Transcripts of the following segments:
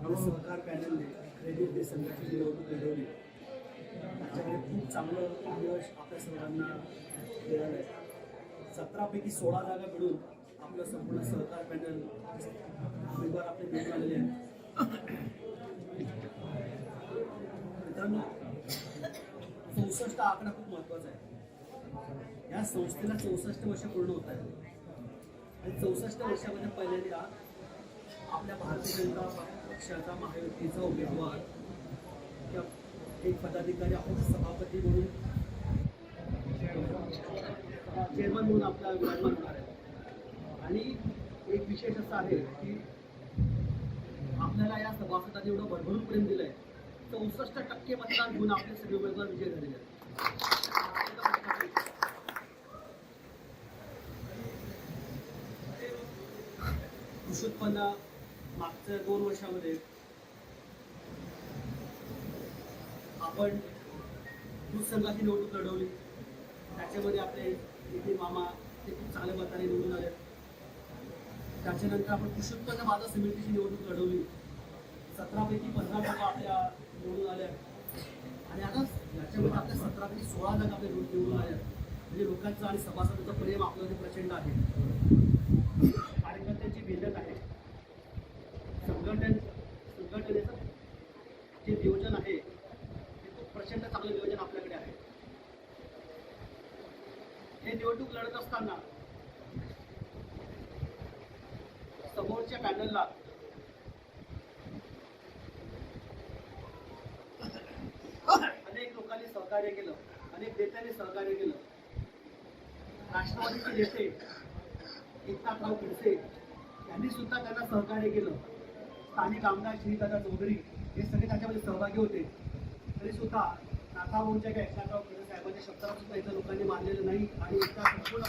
सहकार पॅनलने credit day संघटनेची निवडणूक लढवली. त्याच्यामध्ये खूप चांगलं यश आपल्या सर्वांना मिळालं आहे. सतरापैकी सोळा जागा मिळून आपलं संपूर्ण सहकार पॅनल उमेदवार आपले निवडून आलेले आहेत. मित्रांनो चौसष्ट आकडा खूप महत्त्वाचा आहे. या संस्थेला चौसष्ट वर्ष पूर्ण होत आहे आणि चौसष्ट वर्षामध्ये पहिल्यांदा आपल्या भारतीय जनता पक्षाचा महायुतीचा उमेदवार किंवा एक पदाधिकारी आपण सभापती म्हणून चेअरमन म्हणून आपला विराजमान होणार आहे. आणि एक विशेष असं आहे की आपल्याला या सभासदांनी एवढं भरभरून प्रेम दिलं आहे चौसष्ट टक्के मतदान घेऊन आपले सगळे उमेदवार विजय झालेले आहेत. कृषी उत्पन्न मागच्या दोन वर्षामध्ये आपण दूध संघाची निवडणूक लढवली. त्याच्यामध्ये आपले इथे मामा ते खूप चांगल्या मताने निवडून आले. त्याच्यानंतर आपण कृषी उत्पन्न बाजार समितीची निवडणूक लढवली. सतरापैकी पंधरा जागा आपल्या निवडून आल्या. आणि आता याच्यामध्ये आपल्या सतरापैकी सोळा जागा आपल्या निवडून निवडून आल्या. म्हणजे लोकांचं आणि सभासदांचं प्रेम आपल्यामध्ये प्रचंड आहे कार्यकर्त्यांची भिन्नत आहे संघटन संघटनेचं जे नियोजन आहे ते खूप प्रचंड चांगलं नियोजन आपल्याकडे आहे हे निवडणूक लढत असताना समोरच्या पॅनलला अनेक लोकांनी सहकार्य केलं अनेक नेत्यांनी सहकार्य केलं. राष्ट्रवादीचे नेते एकनाथराव खडसे यांनी सुद्धा त्यांना सहकार्य केलं. स्थानिक आमदार श्रीदादा चौधरी हे सगळे त्याच्यामध्ये सहभागी होते. तरी सुद्धा नाथा मोर्चा काय? एकनाथराव खडसे साहेबांच्या शब्दाला सुद्धा इथं लोकांनी मानलेलं नाही आणि एका संपूर्ण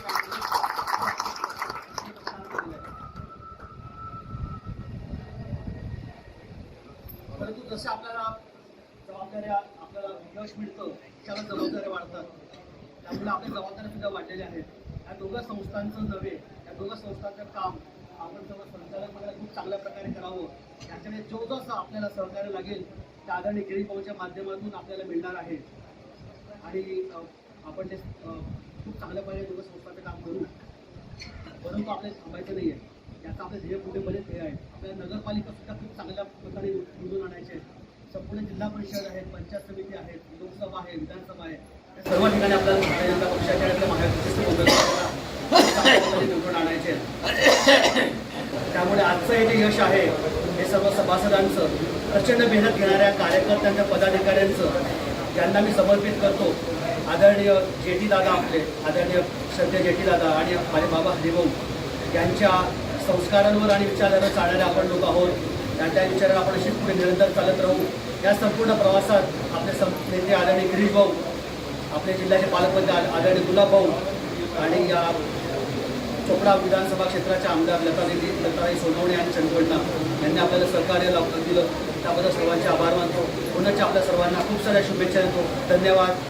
परंतु जसं आपल्याला जबाबदाऱ्या आपल्याला यश मिळतं त्याला जबाबदाऱ्या वाढतात. त्यामुळे आपल्या जबाबदाऱ्या सुद्धा वाढलेल्या आहेत. या दोघं संस्थांचं नव्हे या दोघं संस्थांचं काम आपण सर्व संचालक मंडळ खूप चांगल्या प्रकारे करावं. त्याच्यामध्ये जो जसं आपल्याला सहकार्य लागेल त्या आदरणीय गिरीश भाऊच्या माध्यमातून आपल्याला मिळणार आहे. आणि आपण ते खूप चांगल्या पाहिजे दोघं संस्थाचं काम करू परंतु आपल्याला थांबायचं नाही आहे याचा आपले ध्येय पुढे बरेच ध्येय आहे. आपल्या नगरपालिका सुद्धा खूप चांगल्या प्रकारे निवडून आणायचे आहेत. संपूर्ण जिल्हा परिषद आहेत पंचायत समिती आहेत लोकसभा आहे विधानसभा आहे. या सर्व ठिकाणी आपल्याला पक्षाच्या आपल्या निवडून आणायचे त्यामुळे आजचं हे जे यश आहे हे सर्व सभासदांचं प्रचंड मेहनत घेणाऱ्या कार्यकर्त्यांच्या पदाधिकाऱ्यांचं यांना मी समर्पित करतो आदरणीय जेठी दादा आपले आदरणीय श्रद्धे जेठी दादा आणि माझे बाबा हरिभाऊ यांच्या संस्कारांवर आणि विचारांवर चालणारे आपण लोक आहोत. त्यांच्या विचारांवर आपण अशी पुढे निरंतर चालत राहू. या संपूर्ण प्रवासात आपले सं नेते आदरणीय गिरीश भाऊ आपले जिल्ह्याचे पालकमंत्री आदरणीय गुलाब भाऊ आणि या चोपडा विधानसभा क्षेत्राच्या आमदार लतादेवी लताई सोनवणे आणि चंदवडना यांनी आपल्याला सहकार्य लावून दिलं. त्याबद्दल सर्वांचे आभार मानतो. पुन्हा आपल्या सर्वांना खूप साऱ्या शुभेच्छा देतो. धन्यवाद.